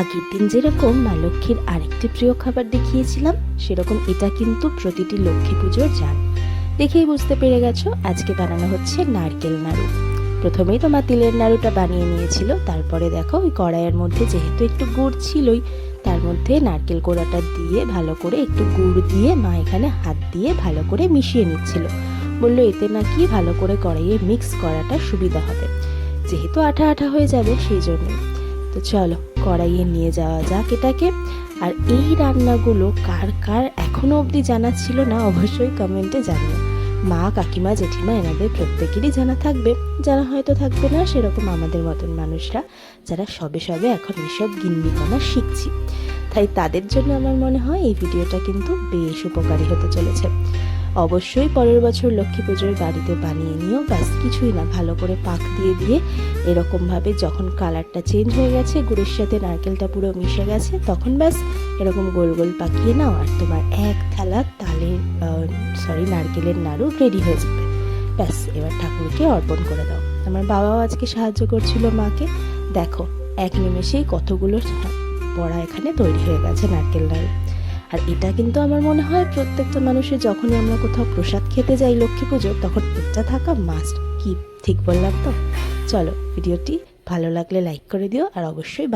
আগের দিন যেরকম মা লক্ষ্মীর আরেকটি প্রিয় খাবার দেখিয়েছিলাম, সেরকম এটা কিন্তু প্রতিটি লক্ষ্মী পুজোর যান দেখেই বুঝতে পেরে গেছো, আজকে বানানো হচ্ছে নারকেল নাড়ু। প্রথমেই তো মা তিলের নাড়ুটা বানিয়ে নিয়েছিল, তারপরে দেখো ওই কড়াইয়ের মধ্যে যেহেতু একটু গুড় ছিলই, তার মধ্যে নারকেল কোড়াটা দিয়ে ভালো করে একটু গুড় দিয়ে মা এখানে হাত দিয়ে ভালো করে মিশিয়ে নিচ্ছিল। বলল, এতে নাকি ভালো করে কড়াইয়ে মিক্স করাটা সুবিধা হবে। যেহেতু আঠা আঠা হয়ে যাবে, সেই জন্যই। তো চলো, কড়াইয়ে নিয়ে যাওয়া যাক এটাকে। আর এই রান্নাগুলো কার কার এখনও অবধি জানা ছিল না, অবশ্যই কমেন্টে জানিও। মা, কাকিমা, জেঠিমা, এনাদের প্রত্যেকেরই জানা থাকবে। যারা হয়তো থাকবে না, সেরকম আমাদের মতন মানুষরা, যারা সবে সবে এখন এসব গিন্নিপনা শিখছি। তাই তাদের জন্য আমার মনে হয় এই ভিডিওটা কিন্তু বেশ উপকারী হতে চলেছে। অবশ্যই পরের বছর লক্ষ্মী পুজোর বাড়িতে বানিয়ে নিও ব্যাস কিছুই না, ভালো করে পাক দিয়ে দিয়ে এরকমভাবে যখন কালারটা চেঞ্জ হয়ে গেছে, গুড়ের সাথে নারকেলটা পুরো মিশে গেছে, তখন ব্যাস এরকম গোল গোল পাকিয়ে নাও আর তোমার এক থালা তালের সরি নারকেলের নাড়ু রেডি হয়ে যাবে। ব্যাস, এবার ঠাকুরকে অর্পণ করে দাও। আমার বাবাও আজকে সাহায্য করছিল মাকে। দেখো, এক নিমেষেই কতগুলো বড়া এখানে তৈরি হয়ে গেছে নারকেল নাড়ু আর এটা কিন্তু আমার মনে হয় প্রত্যেকটা মানুষের যখনই আমরা কোথাও প্রসাদ খেতে যাই লক্ষ্মী পুজো তখন এটা থাকা মাস্ট কি? ঠিক বললাম তো? চলো, ভিডিওটি ভালো লাগলে লাইক করে দিও আর অবশ্যই